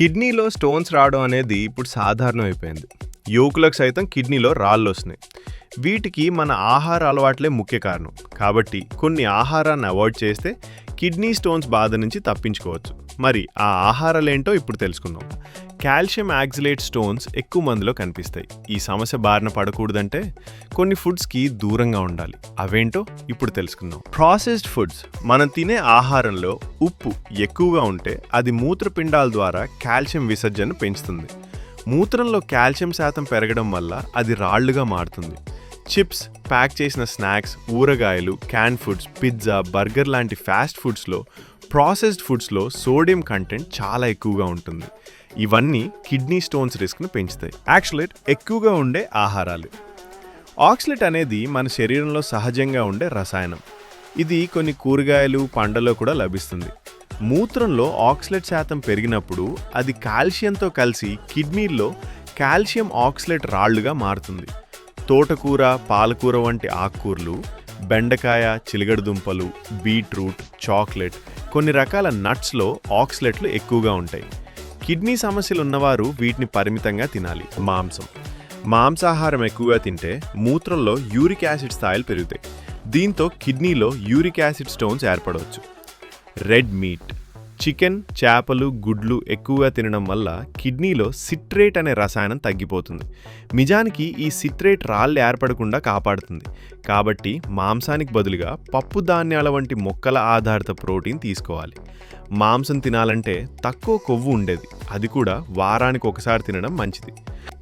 కిడ్నీలో స్టోన్స్ రావడం అనేది ఇప్పుడు సాధారణం అయిపోయింది యువకులకు సైతం కిడ్నీలో రాళ్ళు వస్తున్నాయి. వీటికి మన ఆహార అలవాట్లే ముఖ్య కారణం. కాబట్టి కొన్ని ఆహారాన్ని అవాయిడ్ చేస్తే కిడ్నీ స్టోన్స్ బాధ నుంచి తప్పించుకోవచ్చు. మరి ఆ ఆహారాలేంటో ఇప్పుడు తెలుసుకుందాం. కాల్షియం యాక్సిలేట్ స్టోన్స్ ఎక్కువ మందిలో కనిపిస్తాయి. ఈ సమస్య బారిన పడకూడదంటే కొన్ని ఫుడ్స్కి దూరంగా ఉండాలి. అవేంటో ఇప్పుడు తెలుసుకుందాం. ప్రాసెస్డ్ ఫుడ్స్ మనం తినే ఆహారంలో ఉప్పు ఎక్కువగా ఉంటే అది మూత్రపిండాల ద్వారా కాల్షియం విసర్జన పెంచుతుంది. మూత్రంలో కాల్షియం శాతం పెరగడం వల్ల అది రాళ్ళుగా మారుతుంది. చిప్స్ ప్యాక్ చేసిన స్నాక్స్ ఊరగాయలు క్యాన్ ఫుడ్స్ పిజ్జా బర్గర్ లాంటి ఫాస్ట్ ఫుడ్స్లో ప్రాసెస్డ్ ఫుడ్స్లో సోడియం కంటెంట్ చాలా ఎక్కువగా ఉంటుంది. ఇవన్నీ కిడ్నీ స్టోన్స్ రిస్క్ను పెంచుతాయి. యాక్చువలేట్ ఎక్కువగా ఉండే ఆహారాలు. ఆక్సిలేట్ అనేది మన శరీరంలో సహజంగా ఉండే రసాయనం. ఇది కొన్ని కూరగాయలు పండ్లలో కూడా లభిస్తుంది. మూత్రంలో ఆక్సిలేట్ శాతం పెరిగినప్పుడు అది కాల్షియంతో కలిసి కిడ్నీల్లో కాల్షియం ఆక్సిలేట్ రాళ్ళుగా మారుతుంది. తోటకూర పాలకూర వంటి ఆకుకూరలు బెండకాయ చిలగడదుంపలు బీట్రూట్ చాక్లెట్ కొన్ని రకాల నట్స్లో ఆక్సిలేట్లు ఎక్కువగా ఉంటాయి. కిడ్నీ సమస్యలు ఉన్నవారు వీటిని పరిమితంగా తినాలి. మాంసం. మాంసాహారం ఎక్కువగా తింటే మూత్రంలో యూరిక్ యాసిడ్ స్థాయిలు పెరుగుతాయి. దీంతో కిడ్నీలో యూరిక్ యాసిడ్ స్టోన్స్ ఏర్పడవచ్చు. Red meat. చికెన్ చేపలు గుడ్లు ఎక్కువగా తినడం వల్ల కిడ్నీలో సిట్రేట్ అనే రసాయనం తగ్గిపోతుంది. నిజానికి ఈ సిట్రేట్ రాళ్ళు ఏర్పడకుండా కాపాడుతుంది. కాబట్టి మాంసానికి బదులుగా పప్పు ధాన్యాల వంటి మొక్కల ఆధారిత ప్రోటీన్ తీసుకోవాలి. మాంసం తినాలంటే తక్కువ కొవ్వు ఉండేది. అది కూడా వారానికి ఒకసారి తినడం మంచిది.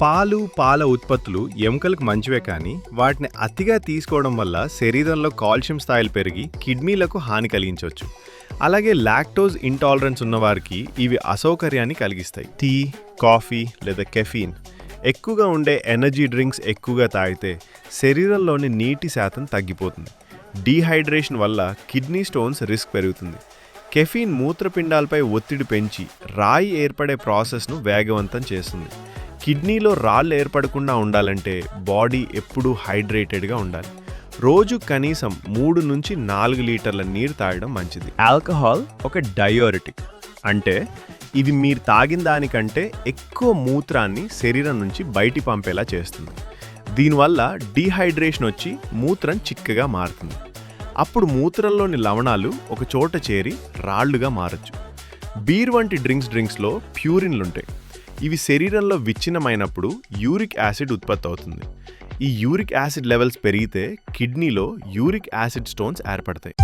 పాలు పాల ఉత్పత్తులు ఎముకలకు మంచివే కానీ వాటిని అతిగా తీసుకోవడం వల్ల శరీరంలో కాల్షియం స్థాయిలు పెరిగి కిడ్నీలకు హాని కలిగించవచ్చు. అలాగే లాక్టోజ్ ఇంటాలరెన్స్ ఉన్నవారికి ఇవి అసౌకర్యాన్ని కలిగిస్తాయి. టీ కాఫీ లేదా కెఫీన్. ఎక్కువగా ఉండే ఎనర్జీ డ్రింక్స్ ఎక్కువగా తాగితే శరీరంలోని నీటి శాతం తగ్గిపోతుంది. డీహైడ్రేషన్ వల్ల కిడ్నీ స్టోన్స్ రిస్క్ పెరుగుతుంది. కెఫీన్ మూత్రపిండాలపై ఒత్తిడి పెంచి రాయి ఏర్పడే ప్రాసెస్ను వేగవంతం చేస్తుంది. కిడ్నీలో రాళ్ళు ఏర్పడకుండా ఉండాలంటే బాడీ ఎప్పుడూ హైడ్రేటెడ్గా ఉండాలి. రోజు కనీసం మూడు నుంచి నాలుగు లీటర్ల నీరు తాగడం మంచిది. ఆల్కహాల్ ఒక డయోరిటిక్. అంటే ఇది మీరు తాగిన దానికంటే ఎక్కువ మూత్రాన్ని శరీరం నుంచి బయటి పంపేలా చేస్తుంది. దీనివల్ల డీహైడ్రేషన్ వచ్చి మూత్రం చిక్కగా మారుతుంది. అప్పుడు మూత్రంలోని లవణాలు ఒక చోట చేరి రాళ్ళుగా మారచ్చు. బీర్ వంటి డ్రింక్స్ డ్రింక్స్లో ప్యూరిన్లుంటాయి. ఇవి శరీరంలో విచ్ఛిన్నమైనప్పుడు యూరిక్ యాసిడ్ ఉత్పత్తి అవుతుంది ఈ యూరిక్ యాసిడ్ లెవెల్స్ పెరిగితే కిడ్నీలో యూరిక్ యాసిడ్ స్టోన్స్ ఏర్పడతాయి.